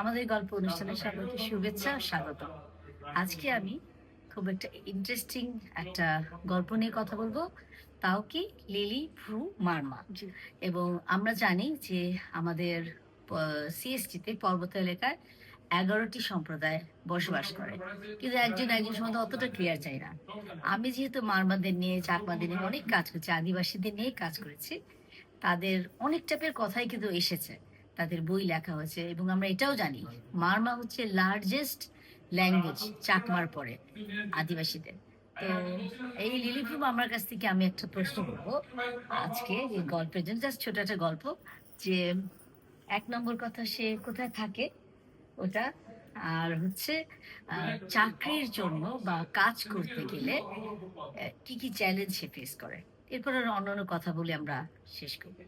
আমাদের গল্প অনুষ্ঠানে সবাইকে শুভেচ্ছা ও স্বাগত। আজকে আমি খুব একটা ইন্টারেস্টিং একটা গল্প নিয়ে কথা বলব। তাও কি? লিলি ভ্রু মার্মা। এবং আমরা জানি যে আমাদের সিএসটিতে পর্বত এলাকায় এগারোটি সম্প্রদায় বসবাস করে। কিন্তু একজন একজন সম্বন্ধে অতটা ক্লিয়ার চাই না। আমি যেহেতু মারমাদের নিয়ে চাকমাদের নিয়ে অনেক কাজ করেছি আদিবাসীদের নিয়ে কাজ করেছি তাদের অনেক টাইপের কথাই কিন্তু এসেছে। তাদের বই লেখা হয়েছে এবং আমরা এটাও জানি, মারমা হচ্ছে লার্জেস্ট ল্যাঙ্গুয়েজ চাকমার পরে, আদিবাসীদের। তো এই লিলিফুম আমার কাছ থেকে আমি একটা প্রশ্ন করব আজকে এই গল্পের জন্য জাস্ট ছোট একটা গল্প যে এক নম্বর কথা, সে কোথায় থাকে ওটা, আর হচ্ছে চাকরির জন্য বা কাজ করতে গেলে কি কি চ্যালেঞ্জ সে ফেস করে? এরপর আর অন্য কথা বলে আমরা শেষ করব।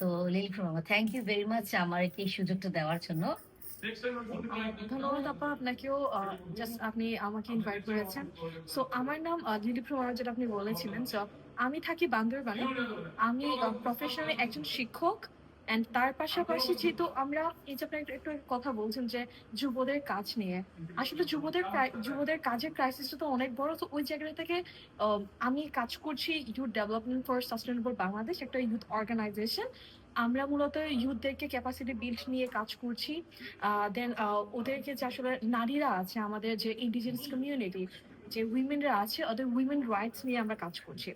তো লিলিফুম আমার থ্যাংক ইউ ভেরি মাচ আমার এই সুযোগটা দেওয়ার জন্য। ধন্যবাদ আপা, আপনাকেও জাস্ট আপনি আমাকে ইনভাইট করেছেন। সো আমার নাম দিলীপ প্রমাণ যেটা আপনি বলেছিলেন সো আমি থাকি বান্দরবানে। আমি প্রফেশনালি একজন শিক্ষক। অ্যান্ড তার পাশাপাশি যেহেতু আমরা এই যে আপনি একটু কথা বলছেন যে যুবদের কাজ নিয়ে, আসলে যুবদের যুবদের কাজের ক্রাইসিসটা তো অনেক বড়। তো ওই জায়গা থেকে আমি কাজ করছি youth development for sustainable Bangladesh একটা ইউথ অর্গানাইজেশন আমরা মূলত ইউথদেরকে ক্যাপাসিটি বিল্ড নিয়ে কাজ করছি। দেন ওদেরকে যে আসলে নারীরা আছে, আমাদের যে ইন্ডিজিনাস কমিউনিটি যে উইমেনরা আছে, ওদের উইমেন রাইটস নিয়ে আমরা কাজ করছি।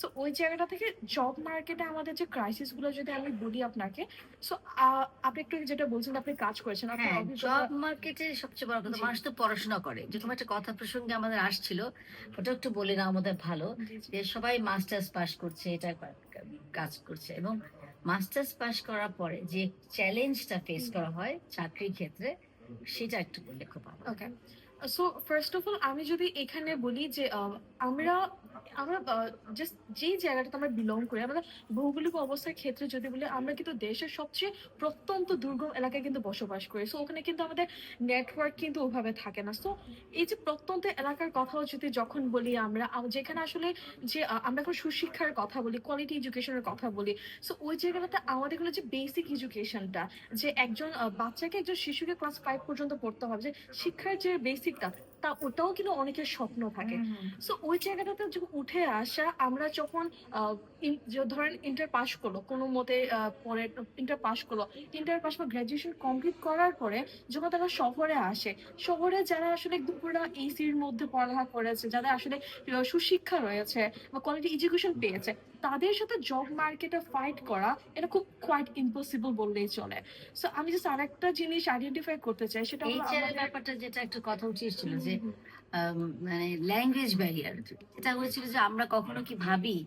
সো ওই জায়গাটা থেকে জব মার্কেটে আমাদের যে ক্রাইসিসগুলো যদি আমি বলি আপনাকে সো আপনি একটু যেটা বলছেন আপনি কাজ করেছেন হ্যাঁ জব মার্কেটে সবচেয়ে বড় কথা মানুষ তো পড়াশোনা করে। যেরকম একটা কথা প্রসঙ্গে আমাদের আসছিল ওটা একটু বলে না আমাদের ভালো। যে সবাই মাস্টার্স পাস করছে এটা কাজ করছে এবং মাস্টার্স পাস করার পরে যে চ্যালেঞ্জটা ফেস করা হয় চাকরির ক্ষেত্রে সেটা একটু বললে খুব ভালো okay so first of all আমি যদি এখানে বলি যে আমরা আমরা জাস্ট যেই আমরা বিলং করি আমরা ভৌগোলিক অবস্থার ক্ষেত্রে যদি বলি, আমরা কিন্তু দেশের সবচেয়ে প্রত্যন্ত দুর্গম এলাকায় কিন্তু বসবাস করি। সো ওখানে কিন্তু আমাদের নেটওয়ার্ক কিন্তু ওভাবে থাকে না। সো এই যে প্রত্যন্ত এলাকার কথাও যদি যখন বলি আমরা যেখানে আসলে যে আমরা এখন সুশিক্ষার কথা বলি কোয়ালিটি এডুকেশনের কথা বলি সো ওই জায়গাটাতে আমাদের হলো যে বেসিক এডুকেশনটা যে একজন বাচ্চাকে একজন শিশুকে ক্লাস ফাইভ পর্যন্ত পড়তে হবে, যে শিক্ষার যে বেসিকটা তা ওটাও কিন্তু অনেকের স্বপ্ন থাকে। সো ওই জায়গাটাতে যখন উঠে আসা আমরা যখন ধরেন ইন্টার পাস করল কোনো মতে পরে ইন্টার পাস করল ইন্টার পাস বা গ্রাজুয়েশন কমপ্লিট করার পরে যখন তারা শহরে আসে শহরে যারা আসলে দুপুরা এসির মধ্যে পড়ালেখা করেছে যাদের আসলে সুশিক্ষা রয়েছে বা কোয়ালিটি এডুকেশন পেয়েছে তাদের সাথে জব মার্কেটে ফাইট করা এটা খুব কোয়াইট ইম্পসিবল বললেই চলে। সো আমি জাস্ট আরেকটা জিনিস আইডেন্টিফাই করতে চাই সেটা হলো এইচআর ব্যাপারটা যেটা একটু কথা উঠেছিল যে মানে ল্যাঙ্গুয়েজ ব্যারিয়ার এটা হয়েছিল যে আমরা কখনো কি ভাবি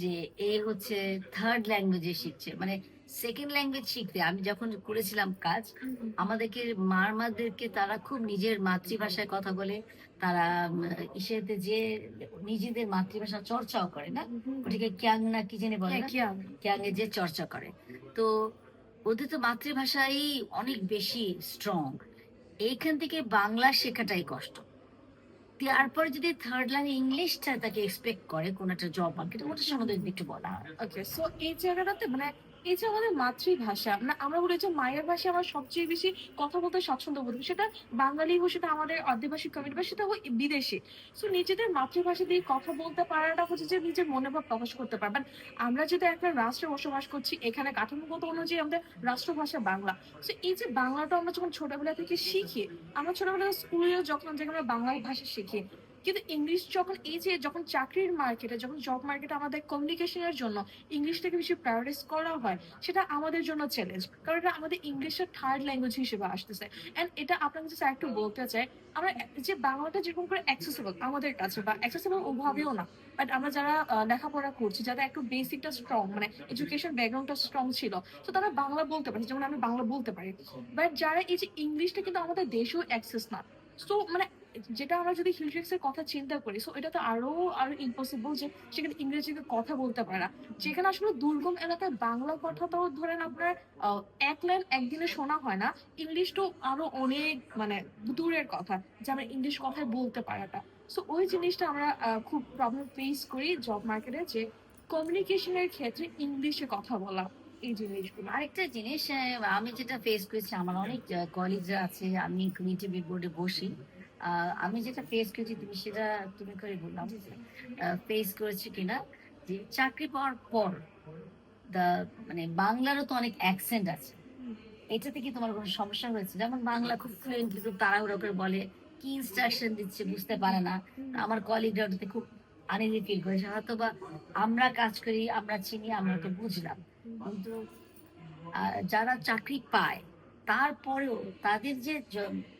যে এ হচ্ছে থার্ড ল্যাঙ্গুয়েজে শিখছে মানে সেকেন্ড ল্যাঙ্গুয়েজ শিখতে। আমি যখন করেছিলাম কাজ। আমাদেরকে মারমাদেরকে তারা খুব নিজের মাতৃভাষায় কথা বলে তারা ইসেতে যে নিজেদের মাতৃভাষা চর্চাও করে না ওটাকে ক্যাং না কি জানি বলে হ্যাঁ? ক্যাং। এ যে চর্চা করে। তো ওদের তো মাতৃভাষাই অনেক বেশি স্ট্রং এইখান থেকে বাংলা শেখাটাই কষ্ট। তারপরে যদি থার্ড লাইন ইংলিশটা তাকে এক্সপেক্ট করে কোন একটা জব মার্কেট ওটা সম্বন্ধে একটু বলা হয়। ওকে সো এই জায়গাটাতে মানে এই যে আমাদের মাতৃভাষা মানে আমরা বলি যে মায়ের ভাষা আমরা সবচেয়ে বেশি কথা বলতে স্বাচ্ছন্দ্য বোধ সেটা বাঙালি হোক, সেটা আমাদের আদিবাসী কমিউনিটি বা সেটা হোক বিদেশি। সো নিজেদের মাতৃভাষা দিয়ে কথা বলতে পারাটা হচ্ছে যে নিজের মনোভাব প্রকাশ করতে পারবেন আমরা যেটা একটা রাষ্ট্রে বসবাস করছি, এখানে কাঠামোগত অনুযায়ী আমাদের রাষ্ট্রভাষা বাংলা। সো এই যে বাংলাটা আমরা যখন ছোটবেলা থেকে শিখি, আমরা ছোটবেলা স্কুলে যেখানে আমরা বাংলা ভাষা শিখি কিন্তু ইংলিশ যখন এই যে যখন চাকরির মার্কেটে যখন জব মার্কেটে আমাদের কমিউনিকেশনের জন্য ইংলিশটাকে বেশি প্রায়োরিটাইজ করা হয়, সেটা আমাদের জন্য চ্যালেঞ্জ কারণ এটা আমাদের ইংলিশের থার্ড ল্যাঙ্গুয়েজ হিসেবে আসতেছে। এন্ড এটা আপনাকে যে একটু বলতে চাই, আমরা যে বাংলাটা যেরকম করে অ্যাক্সেসিবল আমাদের কাছে বা অ্যাক্সেসিবল ওভাবেও না বাট আমরা যারা লেখাপড়া করছি, যাদের একটু বেসিকটা স্ট্রং মানে এডুকেশন ব্যাকগ্রাউন্ডটা স্ট্রং ছিল, তো তারা বাংলা বলতে পারে, যেমন আমি বাংলা বলতে পারি। বাট যারা এই যে ইংলিশটা কিন্তু আমাদের দেশেও অ্যাক্সেস না সো মানে যেটা আমরা যদি হিলট্রিক্স এর কথা চিন্তা করি সো এটা তো আরও আরও ইম্পসিবল যে সেখানে ইংরেজিতে কথা বলতে পারা যেখানে আসলে দুর্গম এলাকায় বাংলা কথাটাও ধরেন আপনার এক লাইন একদিনে শোনা হয় না, ইংলিশ তো আরও অনেক মানে দূরের কথা, যে আমরা ইংলিশ কথায় বলতে পারাটা। সো ওই জিনিসটা আমরা খুব প্রবলেম ফেস করি জব মার্কেটে যে কমিউনিকেশনের ক্ষেত্রে ইংলিশে কথা বলা, এই জিনিসগুলো। আরেকটা জিনিস আমি যেটা ফেস করেছি, আমার অনেক কলিগরা আছে, আমি কমিউনিটি বোর্ডে বসি। আমি যেটা ফেস করেছি তুমি সেটা তুমি করে বললাম ফেস করেছি কিনা যে চাকরি পাওয়ার পর দা মানে বাংলারও তো অনেক অ্যাকসেন্ট আছে। এটাতে কি তোমার কোনো সমস্যা হয়েছে? যেমন বাংলা খুব ফ্লুয়েন্টলি খুব তাড়াহুড়ো করে বলে কি ইনস্ট্রাকশন দিচ্ছে বুঝতে পারে না। আমার কলিগরা ওটাতে খুব আনইজি ফিল করেছে। হয়তো বা আমরা কাজ করি আমরা চিনি আমরা তো বুঝলাম। কিন্তু যারা চাকরি পায় তারপরেও তাদের যে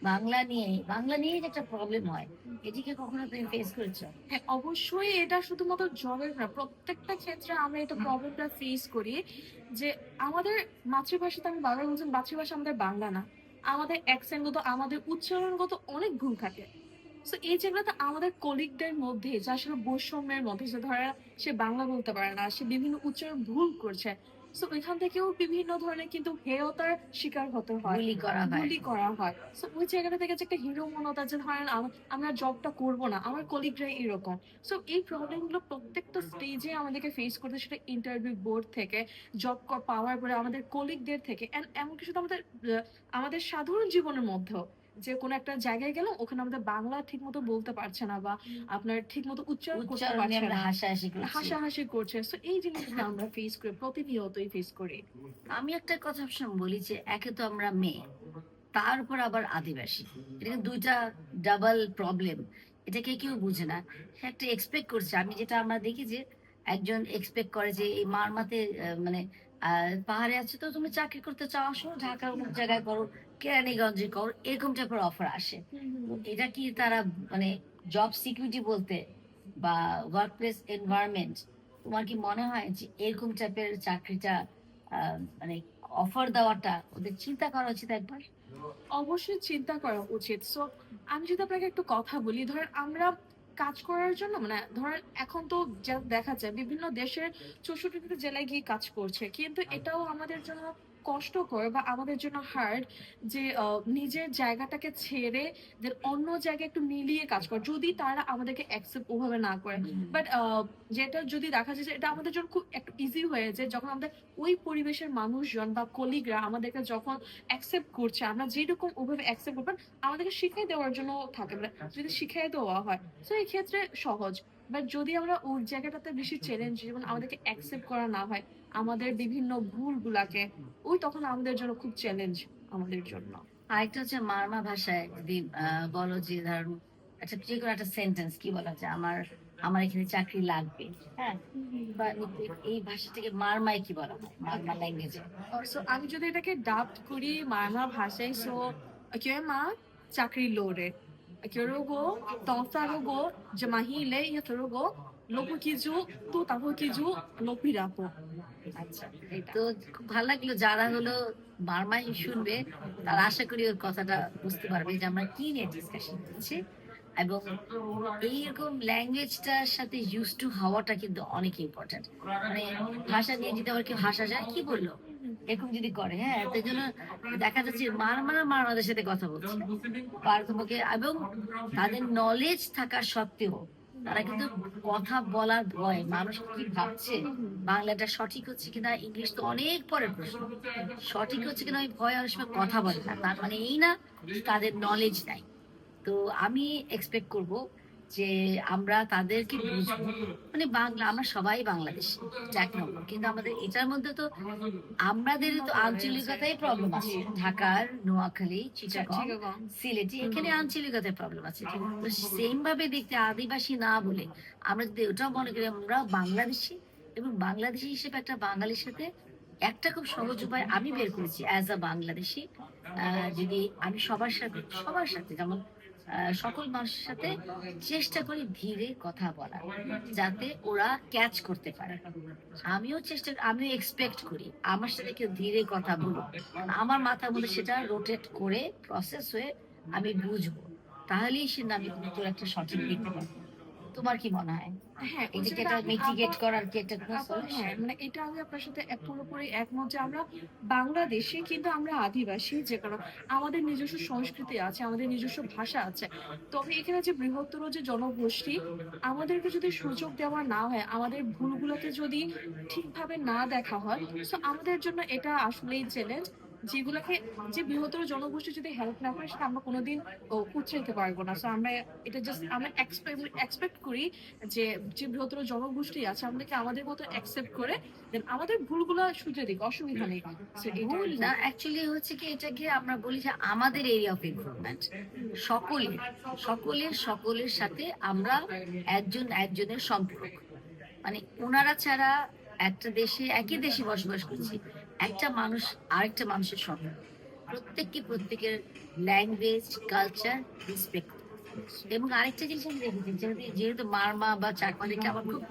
বাংলা নিয়ে বাংলা নিয়ে একটা প্রবলেম হয় এটিকে কখনো তুমি ফেস করেছ? হ্যাঁ অবশ্যই এটা শুধুমাত্র জবের না, প্রত্যেকটা ক্ষেত্রে আমরা এটা প্রবলেমটা ফেস করি যে আমাদের মাতৃভাষাতে আমি বাংলা বলছেন মাতৃভাষা আমাদের বাংলা না, আমাদের অ্যাকসেন্টগত আমাদের উচ্চারণগত অনেক ভুল থাকে। তো এই জায়গাতে আমাদের কলিগদের মধ্যে যা আসলে বৈষম্যের মধ্যে যে ধরা সে বাংলা বলতে পারে না, সে বিভিন্ন উচ্চারণ ভুল করছে তো ওইখান থেকেও বিভিন্ন ধরনের কিন্তু হেয়তার শিকার হতে হয়। গুলি করা হয়। করা হয়। সো ওই জায়গাটা থেকে যে একটা হিরো মনতা যে ধরেন আমরা জবটা করব না আমার কলিগরাই এরকম। সো এই প্রবলেমগুলো প্রত্যেকটা স্টেজে আমাদেরকে ফেস করতে সেটা ইন্টারভিউ বোর্ড থেকে জব পাওয়ার পরে আমাদের কলিগদের থেকে। And এমনকি শুধু আমাদের আমাদের সাধারণ জীবনের মধ্যেও। যে কোনো একটা জায়গায় গেলাম ওখানে আমাদের বাংলা ঠিক মতো বলতে পারছে না বা আপনার ঠিক মতো উচ্চারণ করতে পারছে না। হাসাহাসি করছি। হাসাহাসি করছে। সো এই জিনিসগুলো আমরা ফেস করি প্রতিনিয়তই ফেস করি। আমি একটা কথা সবসময় বলি যে একে তো আমরা মেয়ে তার উপর আবার আদিবাসী। এটা দুইটা ডাবল প্রবলেম এটাকে কেউ বুঝে না। সে একটা এক্সপেক্ট করছে। আমি যেটা আমরা দেখি যে একজন এক্সপেক্ট করে যে এই মারমাতে মানে আহ, পাহাড়ে আছে তো তুমি চাকরি করতে চাও আসো ঢাকার অমুক জায়গায় করো কেরানীগঞ্জে করো এরকম টাইপের অফার আসে। এটা কি তারা মানে জব সিকিউরিটি বলতে বা ওয়ার্ক প্লেস এনভায়রনমেন্ট তোমার কি মনে হয় যে এরকম টাইপের চাকরিটা মানে অফার দেওয়াটা ওদের চিন্তা করা উচিত একবার? অবশ্যই চিন্তা করা উচিত। সো আমি যদি আপনাকে একটু কথা বলি ধরেন আমরা কাজ করার জন্য মানে ধরেন এখন তো দেখা যায় বিভিন্ন দেশের চৌষট্টিটা জেলায় গিয়ে কাজ করছে। কিন্তু এটাও আমাদের জন্য কষ্টকর বা আমাদের জন্য হার্ড যে নিজের জায়গাটাকে ছেড়ে যে অন্য জায়গায় একটু মিলিয়ে কাজ করে। যদি তারা আমাদেরকে অ্যাকসেপ্ট ওভাবে না করে। বাট যেটা যদি দেখা যায় যে এটা আমাদের জন্য খুব একটু ইজি হয়ে যায় যখন আমাদের ওই পরিবেশের মানুষজন বা কলিগরা আমাদেরকে যখন অ্যাকসেপ্ট করছে আমরা যেরকম ওভাবে অ্যাকসেপ্ট করবেন আমাদেরকে শিখাই দেওয়ার জন্য থাকে। মানে যদি শিখাই দেওয়া হয় তো এই ক্ষেত্রে সহজ। বাট যদি আমরা ওই জায়গাটাতে বেশি চ্যালেঞ্জ যেমন আমাদেরকে অ্যাকসেপ্ট করা না হয় আমাদের বিভিন্ন ভুলগুলাকে ওই তখন আমাদের জন্য খুব চ্যালেঞ্জ আমাদের জন্য। আরেকটা হচ্ছে মারমা ভাষায় বলো যে ধরুন আচ্ছা, যে কোনো একটা সেন্টেন্স কি বলা যায় আমার আমার এখানে চাকরি লাগবে হ্যাঁ? বা এই ভাষাটাকে মারমাই কি বলা? মারমা ল্যাঙ্গুয়েজে সো আমি যদি এটাকে ডাপ্ট করি মারমা ভাষায় সো কেউ মা চাকরি লোরে কেউ গো তফতা গো জমাহি লে ইয়ে তো কিজু আচ্ছা তো খুব ভালো লাগল, যারা হলো শুনবে আশা করি ওর কথাটা বুঝতে পারবে যে আমরা কি নিয়ে ডিসকাশন করছি। এবং এইরকম ল্যাঙ্গুয়েজটার সাথে ইউজ টু হওয়াটা কিন্তু অনেক ইম্পর্টেন্ট মানে ভাষা নিয়ে যদি আবার কেউ ভাষা যায়, কি বলল? এরকম যদি করে হ্যাঁ? তাই জন্য দেখা যাচ্ছে মারমারা মারমাদের সাথে কথা বলছে। আর এবং তাদের নলেজ থাকা সত্ত্বেও তারা কিন্তু কথা বলার ভয়, মানুষ কি ভাবছে? বাংলাটা সঠিক হচ্ছে কিনা? ইংলিশ তো অনেক পরের প্রশ্ন। সঠিক হচ্ছে কিনা? ওই ভয় অনেক সময় কথা বলে না। তার মানে এই না তাদের নলেজ নাই। তো আমি এক্সপেক্ট করব যে আমরা তাদেরকে বুঝব। মানে বাংলা আমরা সবাই বাংলাদেশি এক নম্বর কিন্তু আমাদের এটার মধ্যে তো আমাদের তো আঞ্চলিকতায় প্রবলেম আছে। ঢাকার নোয়াখালী চিটাগং চিটাগং। সিলেটি এখানে আঞ্চলিকতার প্রবলেম আছে তো সেম ভাবে দেখতে আদিবাসী না বলে আমরা যদি ওটাও মনে করি আমরা বাংলাদেশি এবং বাংলাদেশি হিসেবে একটা বাঙালির সাথে একটা খুব সহজ উপায় আমি বের করেছি অ্যাজ আ বাংলাদেশি আহ, যদি আমি সবার সাথে সবার সাথে যেমন সকল মানুষের সাথে চেষ্টা করি ধীরে কথা বলার যাতে ওরা ক্যাচ করতে পারে। আমিও চেষ্টা, আমিও এক্সপেক্ট করি, আমার সাথে কেউ ধীরে কথা বলুক। আমার মাথা মধ্যে সেটা রোটেট করে প্রসেস হয়ে আমি বুঝব। তাহলেই সে নামে তোর একটা সঠিক দিতে পাবো তোমার কি মনে হয়? হ্যাঁ মিটিগেট করার কি একটা solution? হ্যাঁ মানে এটা আমি আপনার সাথে পুরোপুরি একমত যে আমরা বাংলাদেশে কিন্তু আমরা আদিবাসী যে কারণ আমাদের নিজস্ব সংস্কৃতি আছে আমাদের নিজস্ব ভাষা আছে। তবে এখানে যে বৃহত্তর যে জনগোষ্ঠী আমাদেরকে যদি সুযোগ দেওয়া না হয় আমাদের ভুলগুলোকে যদি ঠিকভাবে না দেখা হয় তো আমাদের জন্য এটা আসলেই চ্যালেঞ্জ যেগুলোকে যে বৃহত্তর জনগোষ্ঠী যদি হেল্প না করে সেটা আমরা কোনোদিন ও, উতরাইতে পারব না। তো আমরা এটা জাস্ট আমরা এক্সপেক্ট করি যে যে বৃহত্তর জনগোষ্ঠী আছে আমাদেরকে আমাদের মতো অ্যাকসেপ্ট করে দেন আমাদের ভুলগুলো শুধরে দিক অসুবিধা নেই। ভুল। না অ্যাকচুয়ালি হচ্ছে কি এটাকে আমরা বলি যে আমাদের এরিয়া অফ ইমপ্রুভমেন্ট সকলের সকলের সকলের সাথে আমরা একজন একজনের সম্পর্ক। মানে ওনারা ছাড়া একটা দেশে একই দেশে বসবাস করছি। একটা মানুষ আরেকটা মানুষের সম্পর্ক প্রত্যেককে প্রত্যেকের ল্যাঙ্গুয়েজ কালচার রেসপেক্ট এবং আরেকটা জিনিস আমি দেখেছি, যেহেতু মারমা বা চাকমালিকে আমার খুব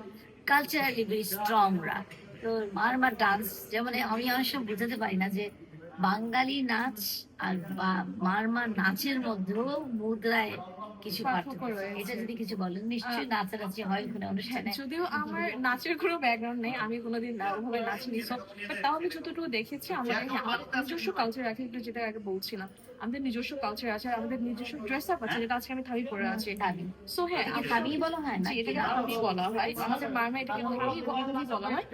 কালচারালি ভেরি স্ট্রং স্ট্রংরা তো মারমা ডান্স যেমন আমি অনেক সময় বোঝাতে পারি না যে বাঙালি নাচ আর মারমা নাচের মধ্যেও মুদ্রায় কিছু পার্থক্য এটা যদি কিছু বলেন নিশ্চয়ই নাচানাচি হয় কোনো হ্যাঁ, অনুষ্ঠানে যদিও আমার নাচের কোনো ব্যাকগ্রাউন্ড নেই আমি কোনোদিন ওভাবে নাচিনি বাট তাও আমি যতটুকু দেখেছি আমাদের হ্যাঁ, নিজস্ব কালচার আছে একটু যেটা আগে বলছিলাম আমাদের নিজস্ব কালচার আছে আমাদের নিজস্ব ড্রেস আপ আছে যেটা আজকে আমি থাবি পরে আছি। সো হ্যাঁ আমরা- দাবি বলা হয় না এটাকে আমি বলা হয় আমাদের মারমা এটাকে আমি বলা হয়।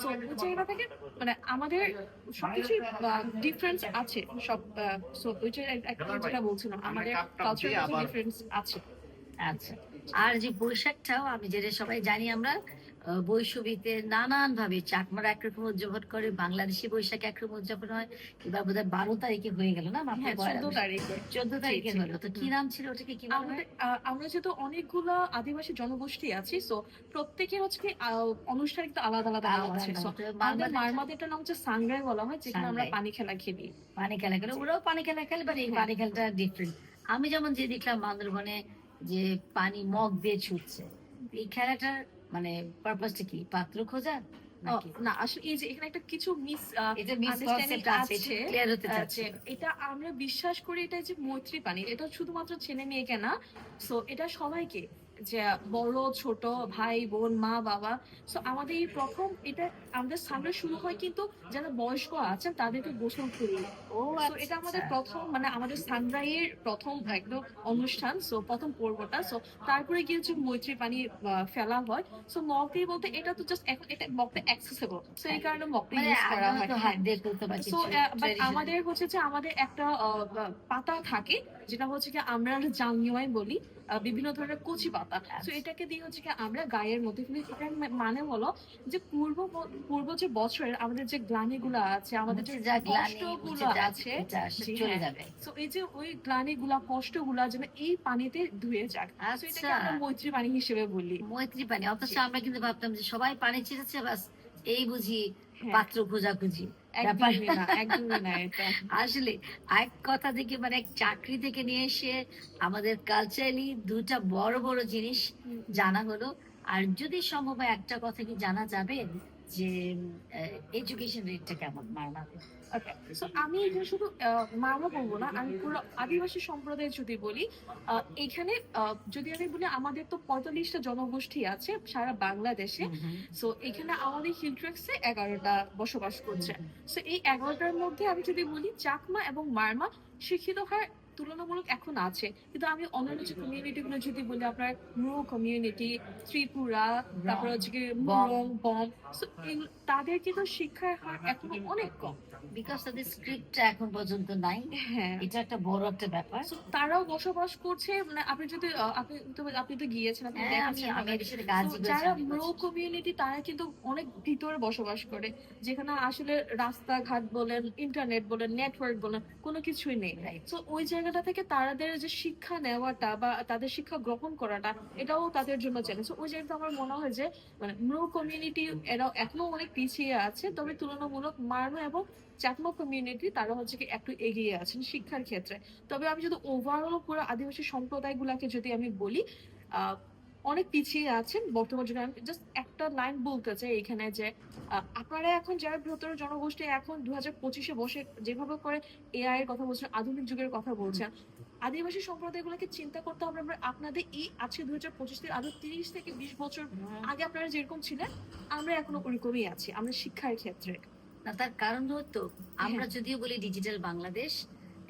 সো ওই জায়গা থেকে মানে আমাদের সবকিছু ডিফারেন্স আছে সব সো ওই যে একটা যেটা বলছিলাম আমাদের কালচারাল ডিফারেন্স আছে। আচ্ছা। আর যে বৈশাখটাও আমি যেটা সবাই জানি আমরা বৈশবিতে নানান ভাবে চাকমারা একরকম উদযাপন করে বাংলাদেশি বৈশাখ একরকম উদযাপন হয় এবার বোধ হয় বারো তারিখে হয়ে গেল না হ্যাঁ চোদ্দ তারিখে। চোদ্দ তারিখে হলো। তো কি নাম ছিল ওটাকে কি আমরা যেহেতু অনেকগুলো আদিবাসী জনগোষ্ঠী আছি সো প্রত্যেকের হচ্ছে অনুষ্ঠান একটু আলাদা আলাদা নাম আছে। নাম। আমাদের মারমাদেরটার নাম হচ্ছে সাংরাই বলা হয় যেখানে আমরা পানি খেলা খেলি। পানি খেলা খেলে ওরাও পানি খেলা খেলে বাট এই হ্যাঁ। পানি খেলাটা ডিফারেন্ট আমি যেমন যে দেখলাম বান্দরবনে যে পানি মগ দিয়ে ছুটছে এই খেলাটার মানে পারপাসটা কি? পাত্র খোঁজা না আসলে এই যে এখানে একটা কিছু মিস আছে এটা আমরা বিশ্বাস করি এটা যে মৈত্রী পানি এটা শুধুমাত্র ছেলে মেয়েকে না সো এটা সবাইকে যে বড় ছোট ভাই বোন মা বাবা সো আমাদের এই প্রথম এটা আমাদের সামনে শুরু হয় কিন্তু যারা বয়স্ক আছেন তাদেরকে গোসল করিয়ে। ও এটা আমাদের প্রথম মানে আমাদের সানরাইয়ের প্রথম একদম অনুষ্ঠান সো প্রথম পর্বটা। সো তারপরে গিয়ে হচ্ছে মৈত্রী পানি ফেলা হয়। সো দিয়ে বলতে এটা তো জাস্ট এখন এটা মগটা অ্যাক্সেসেবল সো এই কারণে মগটা মানে ইউজ করা হয়। তো সো বাট আমাদের হচ্ছে যে আমাদের একটা পাতা থাকে যেটা হচ্ছে কি আমরা জাংনিওয়াই বলি বিভিন্ন ধরনের কচি পাতা। সো আচ্ছা। এটাকে দিয়ে হচ্ছে কি আমরা গায়ের মধ্যে মানে হলো যে পূর্ব পূর্ব যে বছরের আমাদের যে গ্লানিগুলো আছে আমাদের যে কষ্টগুলো আছে চলে হ্যাঁ। যাবে। সো এই যে ওই গ্লানিগুলা কষ্টগুলা যেন এই পানিতে ধুয়ে যাক। এটাকে আচ্ছা। আমরা মৈত্রী পানি হিসেবে বলি। মৈত্রী পানি অথচ আমরা কিন্তু ভাবতাম যে সবাই পানি ছেড়েছে বাস এই বুঝি হ্যাঁ, পাত্র খোঁজাখুঁজি। না এটা। আসলে এক কথা থেকে মানে এক চাকরি থেকে নিয়ে এসে আমাদের কালচারালি দুটা বড় বড় জিনিস জানা হলো। আর যদি সম্ভব একটা কথা কি জানা যাবে? যে এডুকেশন রেটটা কেমন মারমাতে ওকে সো আমি এখানে শুধু মামা বলব না আমি পুরো আদিবাসী সম্প্রদায় যদি বলি এখানে যদি আমি বলি আমাদের তো পঁয়তাল্লিশটা জনগোষ্ঠী আছে সারা বাংলাদেশে সো এখানে আমাদের হিলট্রেক্সে এগারোটা বসবাস করছে। সো এই এগারোটার মধ্যে আমি যদি বলি চাকমা এবং মারমা শিক্ষিত হার তুলনামূলক এখন আছে। কিন্তু আমি অন্যান্য যে কমিউনিটি গুলো যদি বলি আপনার মুরো কমিউনিটি ত্রিপুরা তারপর হচ্ছে কি মুরং বম তাদের কিন্তু শিক্ষার হার এখনও অনেক কম। বিকজ তাদের স্ক্রিপ্টটা এখন পর্যন্ত নাই। হ্যাঁ। এটা একটা বড় একটা ব্যাপার। তারাও বসবাস করছে মানে আপনি যদি আপনি তো আপনি তো গিয়েছেন আপনি হ্যাঁ, দেখেছেন যারা ব্রো কমিউনিটি তারা কিন্তু অনেক ভিতরে বসবাস করে যেখানে আসলে রাস্তাঘাট বলেন ইন্টারনেট বলেন নেটওয়ার্ক বলেন কোনো কিছুই নেই। তো ওই জায়গাটা থেকে তাদের যে শিক্ষা নেওয়াটা বা তাদের শিক্ষা গ্রহণ করাটা এটাও তাদের জন্য চ্যালেঞ্জ ওই জায়গাটা আমার মনে হয় যে মানে ব্রো কমিউনিটি এরাও এখনও অনেক পিছিয়ে আছে তবে তুলনামূলক মারমা এবং চাকমা কমিউনিটি তারা হচ্ছে কি একটু এগিয়ে আছেন শিক্ষার ক্ষেত্রে। তবে আমি যদি ওভারঅল পুরো আদিবাসী সম্প্রদায়গুলোকে যদি আমি বলি অনেক পিছিয়ে আছেন। বর্তমান যুগে আমি জাস্ট একটা লাইন বলতে চাই এখানে যে আপনারা এখন যারা বৃহত্তর জনগোষ্ঠী এখন দু হাজার পঁচিশে বসে যেভাবে করে এআই এর কথা বলছেন আধুনিক যুগের কথা বলছেন আদিবাসী সম্প্রদায়গুলোকে চিন্তা করতে হবে আমরা আপনাদের এই আজকে দু হাজার পঁচিশ থেকে আরও তিরিশ থেকে বিশ বছর আগে আপনারা যেরকম ছিলেন আমরা এখনও ওরকমই আছি আমরা শিক্ষার ক্ষেত্রে। না তার কারণ হতো আমরা যদিও বলি ডিজিটাল বাংলাদেশ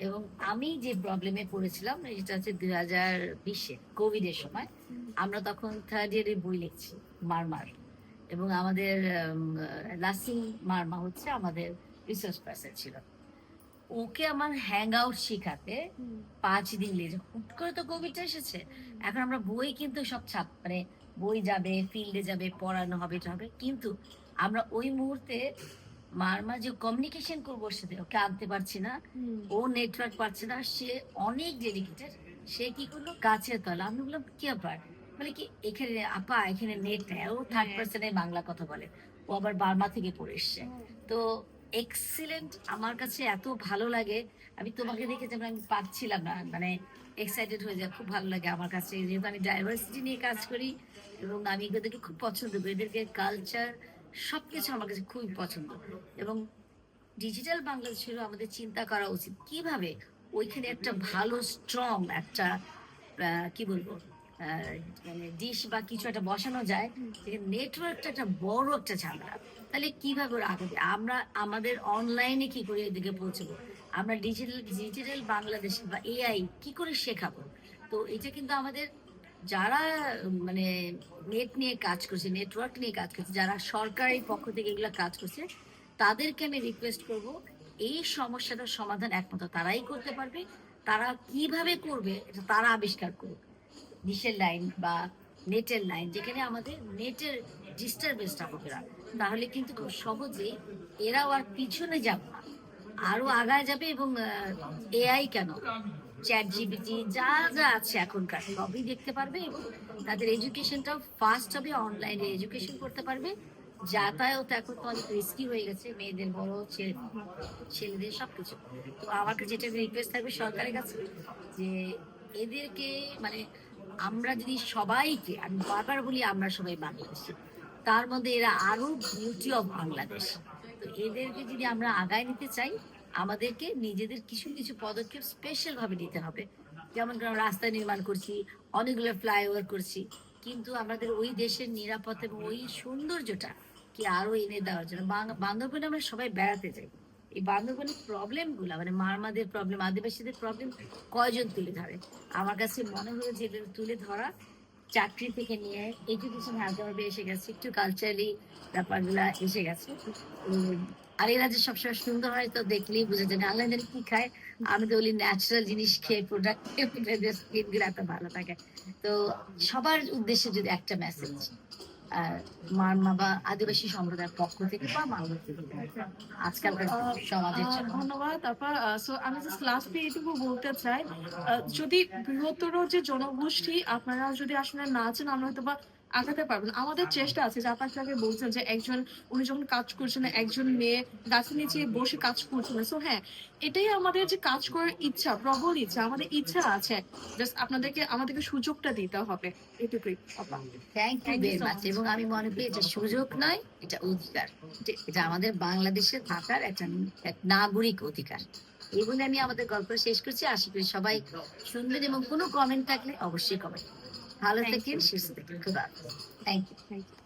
এবং আমি যে প্রবলেমে পড়েছিলাম সেটা হচ্ছে দুই হাজার বিশে কোভিড এর সময় আমরা তখন থার্ড ইয়ারে বই লিখছি মারমার। এবং আমাদের লাসিং মারমা হচ্ছে আমাদের রিসার্চ পার্সন ছিল। ওকে আমার হ্যাং আউট শেখাতে পাঁচ দিন লেগে হুট করে তো কোভিডটা এসেছে। এখন আমরা বই কিন্তু সব ছাপ মানে বই যাবে ফিল্ডে যাবে পড়ানো হবে এটা হবে। কিন্তু আমরা ওই মুহূর্তে মারমা যে কমিউনিকেশন করব ওর সাথে ওকে আনতে পারছি না। ও নেটওয়ার্ক পাচ্ছে না সে অনেক ডেডিকেটেড সে কি করল? গাছের তলা আমি বললাম কি ব্যাপার? বলে কি এখানে আপা এখানে নেট নেই। ও থার্ড পার্সনে বাংলা কথা বলে। ও আবার বার্মা থেকে পড়ে এসছে। তো এক্সিলেন্ট আমার কাছে এত ভালো লাগে। আমি তোমাকে দেখে যেমন আমি পাচ্ছিলাম না মানে এক্সাইটেড হয়ে যায় খুব ভালো লাগে আমার কাছে। যেহেতু আমি ডাইভার্সিটি নিয়ে কাজ করি এবং আমি এদেরকে খুব পছন্দ করি এদেরকে কালচার সবকিছু আমার কাছে খুবই পছন্দ। এবং ডিজিটাল বাংলাদেশেরও আমাদের চিন্তা করা উচিত, কীভাবে ওইখানে একটা ভালো স্ট্রং একটা কি বলব মানে ডিশ বা কিছু একটা বসানো যায় নেটওয়ার্কটা একটা বড় একটা ঝামেলা। তাহলে কীভাবে ওরা আমরা, আমাদের অনলাইনে কি করে এদিকে পৌঁছবো? আমরা ডিজিটাল ডিজিটাল বাংলাদেশ বা এআই কি করে শেখাবো? তো এটা কিন্তু আমাদের যারা মানে নেট নিয়ে কাজ করছে নেটওয়ার্ক নিয়ে কাজ করছে, যারা সরকারি পক্ষ থেকে এগুলো কাজ করছে, তাদেরকে আমি রিকোয়েস্ট করব, এই সমস্যাটার সমাধান একমাত্র তারাই করতে পারবে। তারা কীভাবে করবে, এটা তারা আবিষ্কার করবে ডিশের লাইন বা নেটের লাইন যেখানে আমাদের নেটের ডিস্টারবেন্সটা হবে না। তাহলে কিন্তু খুব সহজেই এরাও আর পিছনে যাবে না। আরও আগায় যাবে এবং এআই কেন? চ্যাট জিপিটি যা যা আছে এখনকার, সবই দেখতে পারবে তাদের এডুকেশনটাও ফাস্ট হবে অনলাইনে এডুকেশন করতে পারবে। যাতায়াত এখন তো অনেক রিস্কি হয়ে গেছে, মেয়েদের, বড় ছেলে ছেলেদের সবকিছু। তো আমার কাছে যেটা রিকোয়েস্ট থাকবে সরকারের কাছে, যে এদেরকে মানে আমরা যদি সবাইকে, আমি বারবার বলি আমরা সবাই বাংলাদেশি, তার মধ্যে এরা আরও বিউটি অফ বাংলাদেশ তো এদেরকে যদি আমরা আগায় নিতে চাই আমাদেরকে নিজেদের কিছু কিছু পদক্ষেপ স্পেশাল ভাবে নিতে হবে। যেমন করে আমরা রাস্তা নির্মাণ করছি, অনেকগুলো ফ্লাইওভার করছি। কিন্তু আমাদের ওই দেশের নিরাপত্তা এবং ওই সৌন্দর্যটা কি আরও এনে দেওয়ার জন্য? বাং- বান্দরবনে আমরা সবাই বেড়াতে যাই। এই বান্ধবনের প্রবলেমগুলা মানে মারমাদের প্রবলেম আদিবাসীদের প্রবলেম কয়জন তুলে ধরে? আমার কাছে মনে হলো যে তুলে ধরা, চাকরি থেকে নিয়ে এডুকেশন হাতে এসে গেছে, একটু কালচারালি ব্যাপারগুলা এসে গেছে। আর এরা যে সবসময় সুন্দর হয় তো দেখলেই বোঝা যায় আল্লাহ জানে কি খায়। আমি তো বলি ন্যাচারাল জিনিস খেয়ে প্রোডাক্ট স্কিনগুলো এত ভালো থাকে। তো সবার উদ্দেশ্যে যদি একটা মেসেজ মারমা বা আদিবাসী সম্প্রদায়ের পক্ষ থেকে বা মানব থেকে সমাজের ধন্যবাদ, তারপর সো আমি জাস্ট লাস্টে এটুকু বলতে চাই। যদি বৃহত্তর যে জনগোষ্ঠী আপনারা যদি আসলে না আছেন আমরা হয়তো বা আগাতে পারবেন আমাদের চেষ্টা আছে যে আপনার আগে বলছেন যে একজন উনি যখন কাজ করছেন একজন মেয়ে গাছের নিচে বসে কাজ করছেন। সো হ্যাঁ এটাই আমাদের যে কাজ করার ইচ্ছা প্রবল ইচ্ছা আমাদের ইচ্ছা আছে। জাস্ট আপনাদেরকে আমাদেরকে সুযোগটা দিতে হবে। এটুকুই থ্যাংক ইউ ভেরি মাচ এবং আমি মনে করি এটা সুযোগ নয় এটা অধিকার। এটা- আমাদের বাংলাদেশে থাকার একটা এক নাগরিক অধিকার। এই বলে আমি আমাদের গল্প শেষ করছি। আশা করি সবাই শুনবেন এবং কোনো কমেন্ট থাকলে অবশ্যই comment Valı Tekin, you Tekin. Kıbrıs. Thank you. Thank you.